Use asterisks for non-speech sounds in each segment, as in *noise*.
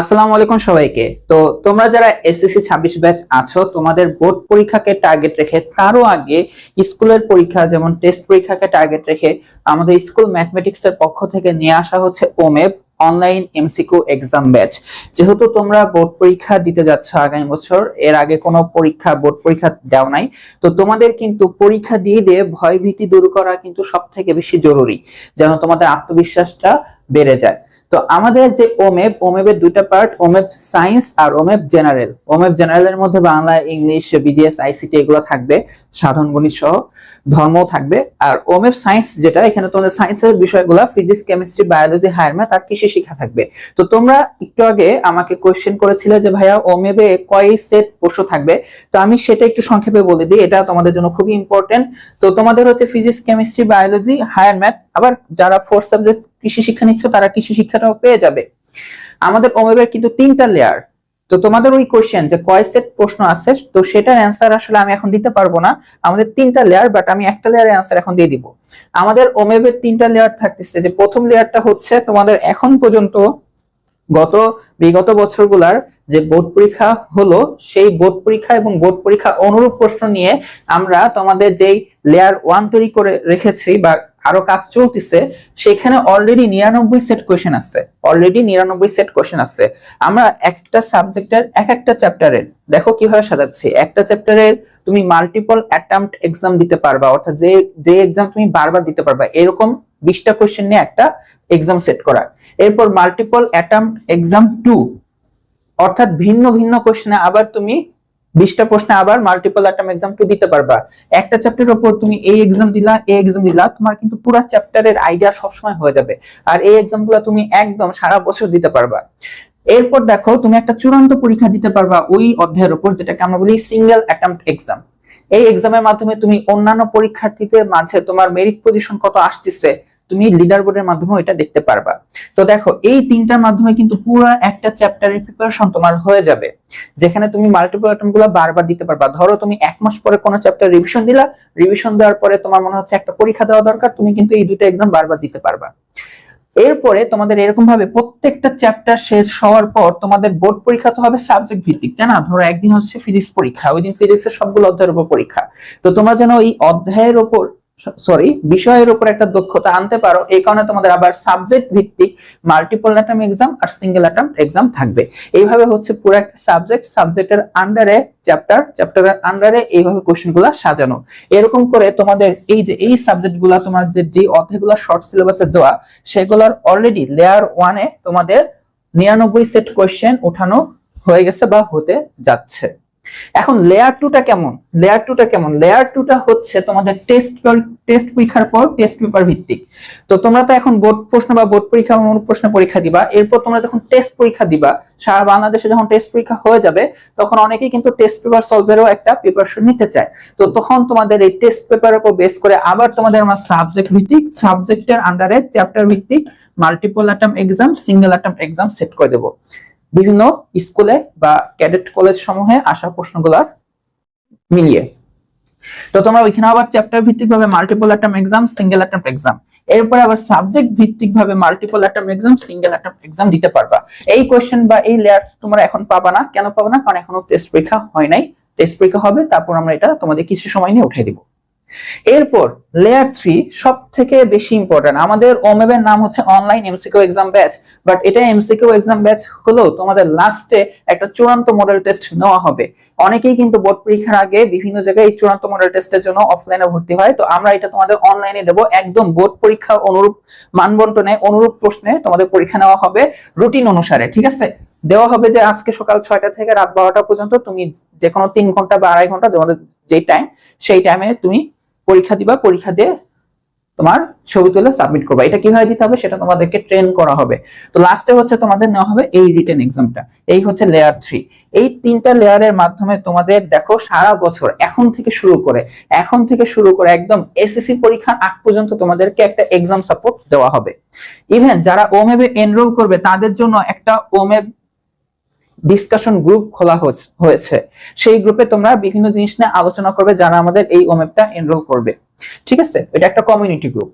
আসসালামু আলাইকুম সবাইকে। তো তোমরা যারা এসএসসি ছাব্বিশ ব্যাচ আছো, তোমাদের বোর্ড পরীক্ষাকে টার্গেট রেখে তারও আগে স্কুলের পরীক্ষা, যেমন টেস্ট পরীক্ষাকে টার্গেট রেখে আমাদের স্কুল ম্যাথমেটিক্স এর পক্ষ থেকে নিয়ে আসা হচ্ছে Omeb online MCQ exam batch যেহেতু তোমরা বোর্ড পরীক্ষা দিতে যাচ্ছ আগামী বছর, এর আগে কোনো পরীক্ষা বোর্ড পরীক্ষা দেও নাই। তো তোমাদের কিন্তু পরীক্ষা দিয়ে দিয়ে ভয় ভীতি দূর করা কিন্তু সব থেকে বেশি জরুরি, যেন তোমাদের আত্মবিশ্বাসটা বেড়ে যায়। তো আমাদের যে ওমেব, ওমেবের দুইটা পার্ট ওমেব সায়েন্স আর ওমেব জেনারেল। ওমেব জেনারেলের মধ্যে বাংলা, ইংলিশ বিজিএস আইসিটি এগুলো থাকবে সাধারণ গণিত সহ ধর্মও থাকবে। আর ওমেব সায়েন্স যেটা, এখানে তোমাদের সায়েন্সের বিষয়গুলো, physics, chemistry, biology, higher math আর কৃষি শিক্ষা থাকবে। তো তোমরা একটু আগে আমাকে কোয়েশ্চেন করেছিলে যে, ভাইয়া, ওমেবে কয় সেট প্রশ্ন থাকবে? তো আমি সেটা একটু সংক্ষেপে বলে দিই, এটা তোমাদের জন্য খুবই ইম্পর্টেন্ট তো তোমাদের হচ্ছে physics, chemistry, biology, higher math, আবার যারা ফোর্থ সাবজেক্ট কৃষি শিক্ষা নিচ্ছ, তারা কৃষি শিক্ষাটাও পেয়ে যাবে। আমাদের ওমেবের কিন্তু তিনটা লেয়ার তো তোমাদের ওই কোশ্চেন যে কয় সেট প্রশ্ন আছে, তো সেটার অ্যান্সার আসলে আমি এখন দিতে পারব না। আমাদের তিনটা লেয়ার বাট আমি একটা লেয়ারের অ্যান্সার এখন দিয়ে দিব। আমাদের ওমেবের তিনটা লেয়ার থাকতেছে যে প্রথম লেয়ারটা হচ্ছে তোমাদের এখন পর্যন্ত গত বিগত বছরগুলার যে বোর্ড পরীক্ষা হলো, সেই বোর্ড পরীক্ষা এবং বোর্ড পরীক্ষা অনুরূপ প্রশ্ন নিয়ে আমরা তোমাদের যেই লেয়ার ওয়ান তৈরি করে রেখেছি বা আরও কাজ চলতেছে, সেখানে অলরেডি নিরানব্বই সেট কোয়েশ্চেন আছে অলরেডি নিরানব্বই সেট কোয়েশ্চেন আছে আমরা এক একটা সাবজেক্টের এক একটা চ্যাপ্টারের দেখো কীভাবে সাজাচ্ছি। একটা চ্যাপ্টারের তুমি মাল্টিপল অ্যাটেম্পট এক্সাম দিতে পারবা, অর্থাৎ যে যে এক্সাম তুমি বারবার দিতে পারবা, এরকম বিশটা কোয়েশ্চেন নিয়ে একটা এক্সাম সেট করা। এরপর মাল্টিপল অ্যাটেম্পট এক্সাম টু অর্থাৎ ভিন্ন ভিন্ন কোশ্চেনে আবার তুমি বিশটা প্রশ্নে আবার মাল্টিপল অ্যাটেম্প এক্সাম টু দিতে পারবা। একটা চ্যাপ্টারের উপর তুমি এই এক্সাম দিলা এই এক্সাম দিলা, তোমার কিন্তু পুরো চ্যাপ্টারের আইডিয়া সবসময় হয়ে যাবে। আর এই এক্সামগুলো তুমি একদম সারা বছর দিতে পারবা। এরপর দেখো, তুমি একটা চূড়ান্ত পরীক্ষা দিতে পারবা ওই অধ্যায়ের উপর যেটাকে আমরা বলি সিঙ্গেল অ্যাটেম্পট এক্সাম এই এক্সামের মাধ্যমে তুমি অন্যান্য পরীক্ষার্থীদের মাঝে তোমার মেরিট পজিশন কত আসতেছে তুমি লিডার বোর্ডের মাধ্যমে এটা দেখতে পারবা। তো দেখো, এই তিনটার মাধ্যমে কিন্তু পুরো একটা চ্যাপ্টারের প্রিপারেশন তোমার হয়ে যাবে। যেখানে তুমি মাল্টিপল অ্যাটেম্পগুলো বারবার দিতে পারবা। ধরো, তুমি এক মাস পরে কোনো চ্যাপ্টার রিভিশন দিলা। রিভিশন দেওয়ার পরে তোমার মনে হচ্ছে একটা পরীক্ষা দেওয়া দরকার, তুমি কিন্তু এই দুটো এক্সাম বারবার দিতে পারবা। এরপরে তোমাদের এরকম ভাবে প্রত্যেকটা চ্যাপ্টার শেষ হওয়ার পর তোমাদের বোর্ড পরীক্ষা তো হবে সাবজেক্ট ভিত্তিক, তাই না? ধরো, একদিন হচ্ছে ফিজিক্স পরীক্ষা ওই দিন ফিজিক্সের সবগুলো অধ্যায়ের উপর পরীক্ষা। তো তোমরা যেন এই অধ্যায়ের উপর সরি বিষয়ের উপর একটা দক্ষতা আনতে পারো, এই কারণে তোমাদের আবার সাবজেক্ট ভিত্তিক মাল্টিপল অ্যাটাম এক্সাম আর সিঙ্গেল অ্যাটাম এক্সাম থাকবে। এইভাবে হচ্ছে পুরো একটা সাবজেক্ট সাবজেক্টের আন্ডারে চ্যাপ্টার চ্যাপ্টারের আন্ডারে এইভাবে কোশ্চেনগুলা সাজানো। এরকম করে তোমাদের এই যে, এই সাবজেক্টগুলা তোমাদের যে অধ্যায়গুলো শর্ট সিলেবাসে দেওয়া, সেগুলোর অলরেডি লেয়ার ওয়ানে তোমাদের নিরানব্বই সেট কোয়েশ্চেন উঠানো হয়ে গেছে বা হতে যাচ্ছে। এখন লেয়ার টুটা কেমন? লেয়ার টুটা কেমন? লেয়ার টুটা হচ্ছে তোমাদের টেস্ট টেস্ট পরীক্ষার পর টেস্ট পেপার ভিত্তিক। তো তোমরা তো এখন বোর্ড প্রশ্ন বা বোর্ড পরীক্ষা অনুরূপ প্রশ্ন পরীক্ষা দিবা। এরপর তোমরা যখন টেস্ট পরীক্ষা দিবা, সারা বাংলাদেশে যখন টেস্ট পরীক্ষা হয়ে যাবে, তখন অনেকেই কিন্তু টেস্ট পেপার সলভেরও একটা প্রিপারেশন নিতে চায়। তো তখন তোমাদের এই টেস্ট পেপারের উপর বেস করে আবার তোমাদের আমরা সাবজেক্ট ভিত্তিক সাবজেক্টের আন্ডারে চ্যাপ্টার ভিত্তিক multiple attempt exam single attempt exam set করে দেবো। বিভিন্ন স্কুলে বা ক্যাডেট কলেজ সমূহে আসা প্রশ্নগুলার মিলিয়ে। তো তোমরা ওইখানে আবার চ্যাপ্টার ভিত্তিক ভাবে multiple attempt exam single attempt exam এরপরে আবার সাবজেক্ট ভিত্তিক ভাবে multiple attempt exam single attempt exam দিতে পারবা। এই কোশ্চেন বা এই লেয়ার তোমরা এখন পাবা না। কেন পাবা না? কারণ এখনও টেস্ট পরীক্ষা হয় নাই। টেস্ট পরীক্ষা হবে, তারপর আমরা এটা তোমাদের কিছু সময় নিয়ে উঠে দিব। এরপর লেয়ার থ্রি সব থেকে বেশি ইম্পর্টেন্ট আমাদের ওমেব এর নাম হচ্ছে online MCQ exam batch but এটা এমসিকিউ এক্সাম ব্যাচ হলো তোমাদের লাস্টে একটা চূড়ান্ত মডেল টেস্ট নেওয়া হবে। অনেকেই কিন্তু বোর্ড পরীক্ষার আগে বিভিন্ন জায়গায় এই চূড়ান্ত মডেল টেস্টের জন্য অফলাইনে ভর্তি হয়। তো আমরা এটা তোমাদের অনলাইনে দেবো। একদম বোর্ড পরীক্ষা অনুরূপ মানবন্টনে, অনুরূপ প্রশ্নে তোমাদের পরীক্ষা নেওয়া হবে রুটিন অনুসারে, ঠিক আছে? দেওয়া হবে যে আজকে সকাল ছয়টা থেকে রাত বারোটা পর্যন্ত তুমি যে কোনো তিন ঘণ্টা বা আড়াই ঘণ্টা তোমাদের যে টাইম সেই টাইমে তুমি পরীক্ষা দিবা, পরীক্ষা দিয়ে তোমার ছবি তুলে সাবমিট করবা। এটা কীভাবে দিতে হবে সেটা তোমাদেরকে ট্রেন করা হবে। তো লাস্টে হচ্ছে তোমাদের নেওয়া হবে এই রিটেন এক্সামটা এই হচ্ছে লেয়ার থ্রি এই তিনটা লেয়ারের মাধ্যমে তোমাদের দেখো সারা বছর, এখন থেকে শুরু করে, এখন থেকে শুরু করে একদম এসএসসি পরীক্ষার আগ পর্যন্ত তোমাদেরকে একটা এক্সাম সাপোর্ট দেওয়া হবে। ইভেন যারা ওমেবে এনরোল করবে, তাদের জন্য একটা ওমেব ডিসকাশন গ্রুপ খোলা হয়েছে। সেই গ্রুপে তোমরা বিভিন্ন জিনিস নিয়ে আলোচনা করবে, যারা আমাদের এই ওমেবটা এনরোল করবে। ঠিক আছে? এটা একটা কমিউনিটি গ্রুপ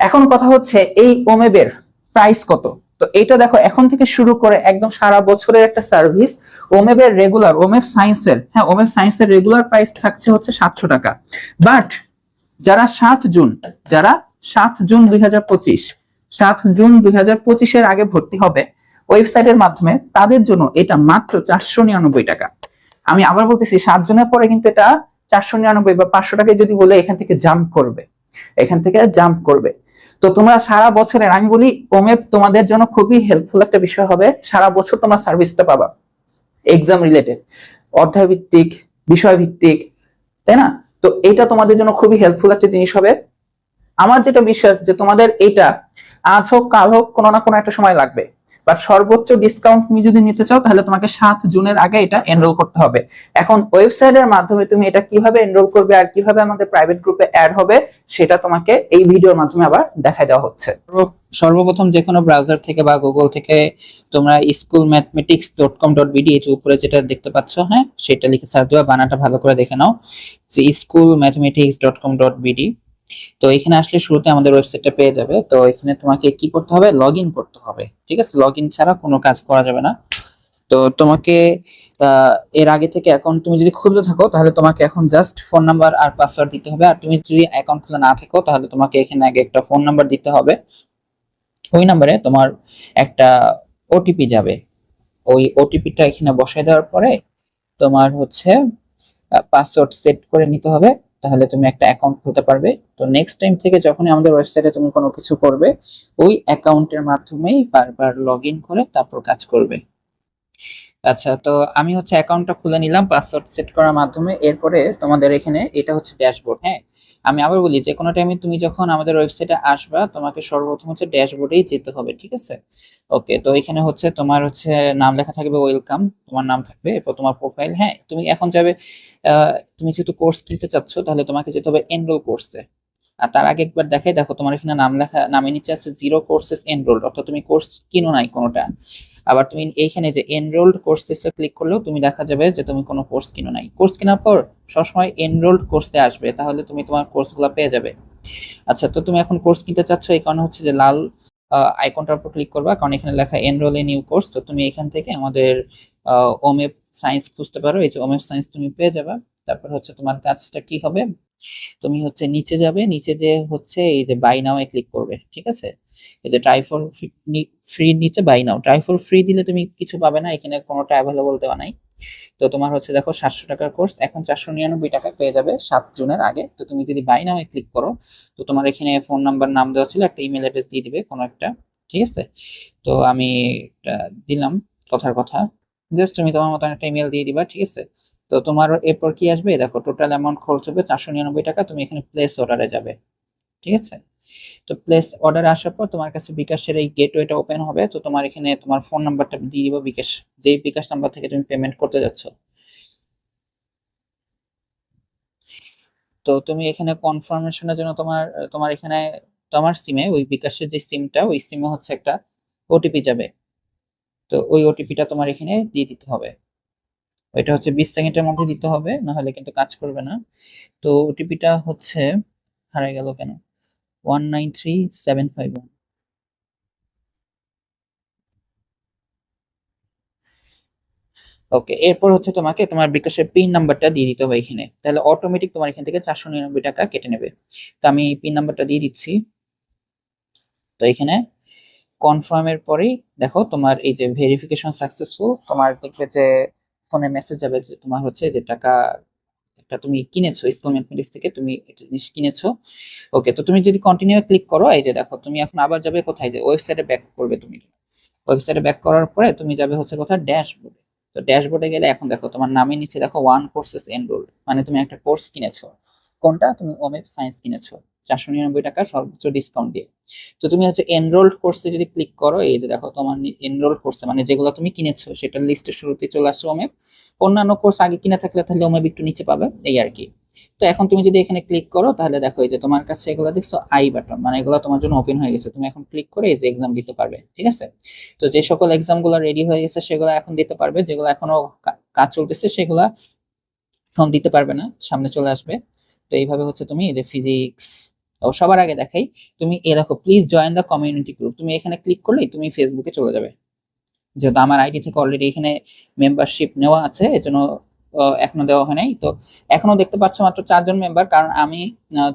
এখন কথা হচ্ছে, এই ওমেবের প্রাইস কত? তো এটা দেখো, এখন থেকে শুরু করে একদম সারা বছরের একটা সার্ভিস ওমেবের রেগুলার ওমেব সায়েন্সের হ্যাঁ ওমেব সায়েন্সের রেগুলার প্রাইস থাকছে হচ্ছে সাতশো টাকা। বাট যারা সাত জুন, যারা সাত জুন দুই সাত জুন দুই পঁচিশের আগে ভর্তি হবে ওয়েবসাইটের মাধ্যমে তাদের জন্য এটা মাত্র চারশো নিরানব্বই টাকা। আমি আবার বলতেছি, সাতজনের পরে কিন্তু এটা চারশো নিরানব্বই বা পাঁচশো টাকায় যদি বলে এখান থেকে জাম্প করবে, এখান থেকে জাম্প করবে। তো তোমরা সারা বছরের, আমি বলি ওমেপ তোমাদের জন্য খুবই হেল্পফুল একটা বিষয় হবে, সারা বছর তোমরা সার্ভিসটা পাবা। এক্সাম রিলেটেড অধ্যায় ভিত্তিক বিষয় ভিত্তিক তাই না? তো এটা তোমাদের জন্য খুবই হেল্পফুল একটা জিনিস হবে। আমার যেটা বিশ্বাস যে তোমাদের এটা আজ হোক কাল হোক কোনো না কোনো একটা সময় লাগবে। বাট সর্বোচ্চ ডিসকাউন্ট তুমি যদি নিতে চাও, তাহলে তোমাকে সাত জুনের আগে এটা এনরোল করতে হবে। এখন ওয়েবসাইটের মাধ্যমে তুমি এটা কীভাবে এনরোল করবে আর কীভাবে আমাদের প্রাইভেট গ্রুপে অ্যাড হবে, সেটা তোমাকে এই ভিডিওর মাধ্যমে আবার দেখাই দেওয়া হচ্ছে। সর্বপ্রথম যে কোনো ব্রাউজার থেকে বা গুগল থেকে তোমরা school mathematics dot com dot BD উপরে যেটা দেখতে পাচ্ছ হ্যাঁ সেটা লিখে সার্চ দেওয়া বানাটা ভালো করে দেখে নাও। যে school mathematics dot com dot BD তো এখানে আসলে শুরুতে আমাদের ওয়েবসাইটটা পেয়ে যাবে। তো এখানে তোমাকে কি করতে হবে? লগ করতে হবে। ঠিক আছে? লগ ছাড়া কোনো কাজ করা যাবে না। তো তোমাকে এর আগে থেকে অ্যাকাউন্ট তুমি যদি খুলতে থাকো, তাহলে তোমাকে এখন জাস্ট ফোন নাম্বার আর পাসওয়ার্ড দিতে হবে। আর তুমি যদি অ্যাকাউন্ট খোলা না থাকো, তাহলে তোমাকে এখানে আগে একটা ফোন নাম্বার দিতে হবে। ওই নাম্বারে তোমার একটা ওটিপি যাবে। ওই ওটিপিটা এখানে বসায় দেওয়ার পরে তোমার হচ্ছে পাসওয়ার্ড সেট করে নিতে হবে। তাহলে তুমি একটা অ্যাকাউন্ট খুলতে পারবে। তো নেক্সট টাইম থেকে যখনই আমাদের ওয়েবসাইটে তুমি কোনো কিছু করবে, ওই অ্যাকাউন্টের মাধ্যমেই বারবার লগ করে তারপর কাজ করবে। আচ্ছা তো আমি হচ্ছে অ্যাকাউন্টটা খুলে নিলাম পাসওয়ার্ড সেট করার মাধ্যমে। এরপরে তোমাদের এখানে এটা হচ্ছে ড্যাশবোর্ড হ্যাঁ? আমি আবার বলি যে কোনো টাইমে তুমি যখন আমাদের ওয়েবসাইটে আসবা, তোমাকে সর্বপ্রথম হচ্ছে ড্যাশবোর্ডেই যেতে হবে, ঠিক আছে? ওকে তো এখানে হচ্ছে তোমার হচ্ছে নাম লেখা থাকবে ওয়েলকাম তোমার নাম থাকবে, এরপর তোমার প্রোফাইল হ্যাঁ তুমি এখন যাবে তুমি যেহেতু কোর্স কিনতে চাচ্ছ, তাহলে তোমাকে যেতে হবে এনরোল কোর্সে আর তার আগে একবার দেখাই, দেখো তোমার এখানে নাম লেখা, নামের নিচে আছে জিরো কোর্সেস এনরোল্ড অর্থাৎ তুমি কোর্স কিনো নাই কোনোটা। আবার তুমি এইখানে যে এনরোল্ড কোর্সেসে ক্লিক করলেও তুমি দেখা যাবে যে তুমি কোনো কোর্স কিনো নাই। কোর্স কেনার পর সবসময় এনরোল্ড কোর্সে আসবে, তাহলে তুমি তোমার কোর্সগুলো পেয়ে যাবে। আচ্ছা তো তুমি এখন কোর্স কিনতে চাচ্ছ, এই কারণে হচ্ছে যে লাল আইকনটার উপর ক্লিক করবা, কারণ এখানে লেখা এনরোল এ নিউ কোর্স তো তুমি এখান থেকে আমাদের ওমেপ সায়েন্স খুঁজতে পারো। এই যে ওমেপ সায়েন্স তুমি পেয়ে যাবে। তারপর হচ্ছে তোমার কাজটা কি হবে? তুমি হচ্ছে নিচে যাবে, নিচে যে হচ্ছে এই যে বাই নাও এ ক্লিক করবে, ঠিক আছে? এই যে ট্রাই ফর ফ্রি নিচে buy now try for free দিলে তুমি কিছু পাবে না, এখানে কোনোটা অ্যাভেলেবল দেওয়া নাই। তো তোমার হচ্ছে দেখো সাতশো টাকার কোর্স এখন চারশো নিরানব্বই টাকা পেয়ে যাবে সাত জুনের আগে। তো তুমি যদি বাই নাও ক্লিক করো, তো তোমার এখানে ফোন নাম্বার নাম দেওয়া ছিল, একটা ইমেল অ্যাড্রেস দিয়ে দিবে কোনো একটা, ঠিক আছে? তো আমি দিলাম কথার কথা। জাস্ট তুমি তোমার মতন একটা ইমেল দিয়ে দিবা, ঠিক আছে? তো তোমার এরপর কি আসবে? দেখো টোটাল অ্যামাউন্ট খরচ হবে চারশো নিরানব্বই টাকা, তুমি এখানে প্লেস অর্ডারে যাবে। ঠিক আছে? তো প্লেস অর্ডার আসার পর তোমার কাছে বিকাশের এই গেটওয়েটা ওপেন হবে, তো তোমার এখানে তোমার ফোন নাম্বারটা দিয়ে দিবা বিকাশ যেই বিকাশ নাম্বার থেকে তুমি পেমেন্ট করতে যাচ্ছ। তো তুমি এখানে কনফার্মেশনের জন্য তোমার তোমার এখানে, তোমার সিমে ওই বিকাশের যে সিমটা ওই সিমে হচ্ছে একটা ওটিপি যাবে। তো ওই ওটিপিটা তোমার এখানে দিয়ে দিতে হবে। ওইটা হচ্ছে বিশ সেকেন্ডের মধ্যে দিতে হবে না হলে কিন্তু কাজ করবে না। তো ওটিপিটা হচ্ছে হারাই গেল কেন? One nine three seven five one okay এরপর হচ্ছে তোমাকে তোমার বিকাশের পিন নাম্বারটা দিয়ে দিতে হবে এখানে। তাহলে অটোমেটিক তোমার এখান থেকে চারশো নিরানব্বই টাকা কেটে নেবে। তো আমি পিন নাম্বারটা দিয়ে দিচ্ছি। তো এখানে কনফার্মের পরেই দেখো তোমার এই যে ভেরিফিকেশন সাকসেসফুল তোমার দেখবে যে ফোনে মেসেজ যাবে যে তোমার হচ্ছে যে টাকা একটা তুমি কিনেছো স্কুল ম্যাথমেটিক্স থেকে তুমি একটা জিনিস কিনেছো। ওকে তো তুমি যদি কন্টিনিউ ক্লিক করো, এই যে দেখো, তুমি এখন আবার যাবে কোথায়? যে ওয়েবসাইটে ব্যাক করবে তুমি। ওয়েবসাইটে ব্যাক করার পরে তুমি যাবে হচ্ছে কোথায়? ড্যাশবোর্ডে তো ড্যাশবোর্ডে গেলে এখন দেখো, তোমার নামের নিচে দেখো ওয়ান কোর্সেস এনরোল্ড মানে তুমি একটা কোর্স কিনেছো। কোনটা? তুমি ওমেপ সায়েন্স কিনেছো। চারশো নিরানব্বই টাকা সর্বোচ্চ ডিসকাউন্ট দিয়ে। তো তুমি হচ্ছে এনরোল্ড কোর্সে যদি ক্লিক করো, এই যে দেখো তোমার এনরোল্ড কোর্সে মানে যেগুলো তুমি কিনেছো সেটার লিস্টের শুরুতে চলে আসছে ওমেপ অন্যান্য কোর্স আগে কিনে থাকলে তাহলে ওমেপ একটু নিচে পাবে, এই আর কি। তো এখন তুমি যদি এখানে ক্লিক করো, তাহলে দেখো এই যে তোমার কাছে এগুলো দেখছ আই বাটন মানে এগুলো তোমার জন্য ওপেন হয়ে গেছে। তুমি এখন ক্লিক করে এই যে এক্সাম দিতে পারবে, ঠিক আছে? তো যে সকল এক্সামগুলো রেডি হয়ে গেছে, সেগুলো এখন দিতে পারবে। যেগুলো এখনও কাজ চলতেছে, সেগুলা এখন দিতে পারবে না, সামনে চলে আসবে। তো এইভাবে হচ্ছে তুমি এই যে ফিজিক্স সবার আগে দেখাই, তুমি এ দেখো please join the community group তুমি এখানে ক্লিক করলেই তুমি ফেসবুকে চলে যাবে। যেহেতু আমার আইডি থেকে অলরেডি এখানে মেম্বারশিপ নেওয়া আছে, এজন্য এখনও দেওয়া হয় নাই। তো এখনও দেখতে পাচ্ছ মাত্র চারজন মেম্বার কারণ আমি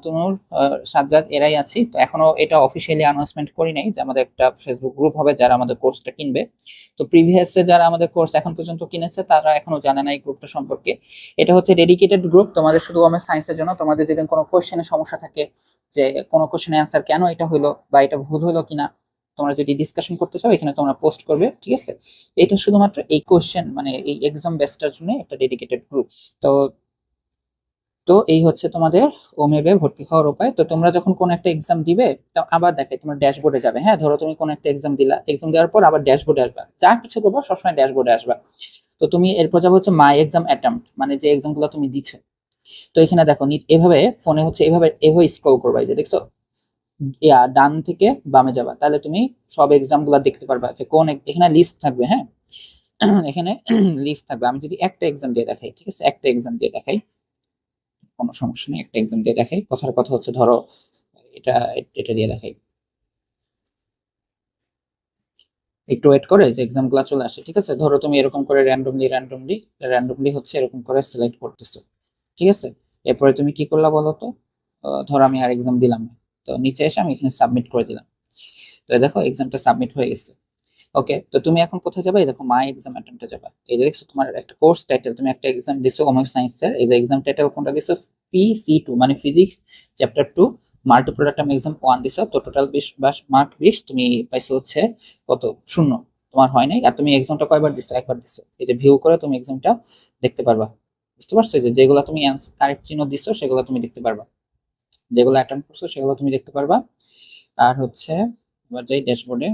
তনুর সাজ্জাদ এরাই আছি। তো এখনও এটা অফিসিয়ালি অ্যানাউন্সমেন্ট করি নাই যে আমাদের একটা ফেসবুক গ্রুপ হবে যারা আমাদের কোর্সটা কিনবে। তো প্রিভিয়াসে যারা আমাদের কোর্স এখন পর্যন্ত কিনেছে, তারা এখনও জানে না এই গ্রুপটা সম্পর্কে। এটা হচ্ছে ডেডিকেটেড গ্রুপ তোমাদের শুধু কমার্স সায়েন্সের জন্য, তোমাদের যদি কোনো কোয়েশ্চেনের সমস্যা থাকে যে কোনো কোশ্চেনের অ্যান্সার কেন এটা হলো বা এটা ভুল হলো কিনা, তোমরা যদি ডিসকাশন করতে চাও, এখানে তোমরা পোস্ট করবে, ঠিক আছে? এটা শুধুমাত্র এই কোশ্চেন মানে এই এক্সাম বেসটার জন্য একটা ডেডিকেটেড গ্রুপ তো তো এই হচ্ছে তোমাদের ওমেবে ভর্তি হওয়ার উপায়। তো তোমরা যখন কোন একটা এক্সাম দিবে, তো আবার দেখে তোমরা ড্যাশবোর্ডে যাবে। হ্যাঁ ধরো তুমি কোন একটা এক্সাম দিলা এক্সাম দেওয়ার পর আবার ড্যাশবোর্ডে আসবা। যা কিছু করব, সবসময় ড্যাশবোর্ডে আসবা। তো তুমি এরপর যাব হচ্ছে মাই এক্সাম অ্যাটেম্প মানে যে এক্সামগুলো তুমি দিচ্ছ তো এখানে দেখো, নিচ এভাবে, ফোনে হচ্ছে এভাবে এভাবে স্ক্রল করবা যে দেখছ? ইয়া, ডান থেকে বামে যাবা। তাহলে তুমি সব এক্সামগুলা দেখতে পারবা যে কোন এখানে লিস্ট থাকবে হ্যাঁ? *clears throat* এখানে *clears throat* লিস্ট থাকবে। আমি যদি একটা এক্সাম দিয়ে দেখাই, ঠিক আছে? একটা এক্সাম দিয়ে দেখাই। কোনো সমস্যা নেই, একটা এক্সাম দিয়ে দেখাই। কথার কথা হচ্ছে, ধরো, এটা এটা দিয়ে দেখাই। একটু ওয়েট করে যে এক্সামগুলা চলে আসে, ঠিক আছে? ধরো তুমি এরকম করে র্যান্ডমলি র্যান্ডমলি র্যান্ডমলি হচ্ছে এরকম করে সিলেক্ট করতেছো। ঠিক আছে? এরপরে তুমি কি করলা বলো তো? ধরো আমি আর এক্সাম দিলাম না। তো নিচে এসে আমি এখানে সাবমিট করে দিলাম। তো দেখো এক্সামটা সাবমিট হয়ে গেছে। ওকে তো তুমি এখন কোথায় যাবে? দেখো মাই এক্সাম অ্যাটেম্পটে যাবে। এই যে দেখছ, তোমার একটা কোর্স টাইটেল তুমি একটা এক্সাম দিছো কমার্স সায়েন্সের এই যে এক্সাম টাইটেল কোনটা দিছো? পি সি টু মানে physics chapter two multi product আমি এক্সাম ওয়ান দিছো। তো টোটাল বিশ বাস মার্ক বিশ, তুমি পাইছো হচ্ছে কত? শূন্য। তোমার হয় নাই। আর তুমি এক্সামটা কয়বার দিছো? একবার দিছো। এই যে ভিউ করে তুমি এক্সামটা দেখতে পারবা। বুঝতে পারছ? যে যেগুলো তুমি কারেক্ট চিহ্ন দিছো, সেগুলো তুমি দেখতে পারবা। যেগুলো অ্যাটেম্প করছ, সেগুলো তুমি দেখতে পারবা। আর হচ্ছে, এবার যাই ড্যাশবোর্ডে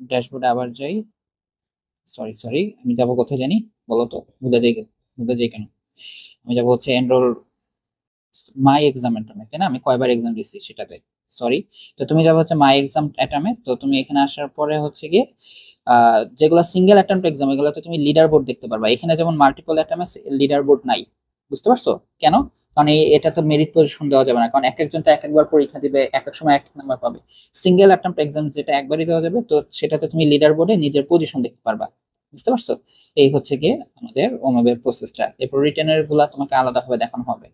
ড্যাশবোর্ডে আবার যাই। সরি সরি আমি যাব কোথায় জানি? বলো তো, ভুলে যাই বুঝা যাই কেন? আমি যাব হচ্ছে এনরোল মাই এক্সাম অ্যাটামে তাই না আমি কয়বার এক্সাম দিয়েছি সেটাতে সরি তো তুমি যাবে হচ্ছে মাই এক্সাম অ্যাটামে তো তুমি এখানে আসার পরে হচ্ছে গিয়ে যেগুলো সিঙ্গেল অ্যাটেম্প এক্সাম এগুলোতে তুমি লিডার বোর্ড দেখতে পারবা। এখানে যেমন মাল্টিপল অ্যাটামে লিডার বোর্ড নাই, বুঝতে পারছ? কেন? কারণ এই, এটা তো মেরিট পজিশন দেওয়া যাবে না, কারণ এক একজন তো এক একবার পরীক্ষা দিবে, এক এক সময় এক নাম্বার পাবে। সিঙ্গেল অ্যাটেম্প এক্সাম যেটা একবারই দেওয়া যাবে, তো সেটাতে তুমি লিডার বোর্ডে নিজের পজিশন দেখতে পারবা, বুঝতে পারছ? এই হচ্ছে গিয়ে আমাদের ওমেবের প্রসেসটা এরপর রিটেনেরগুলা তোমাকে আলাদাভাবে দেখানো হবে।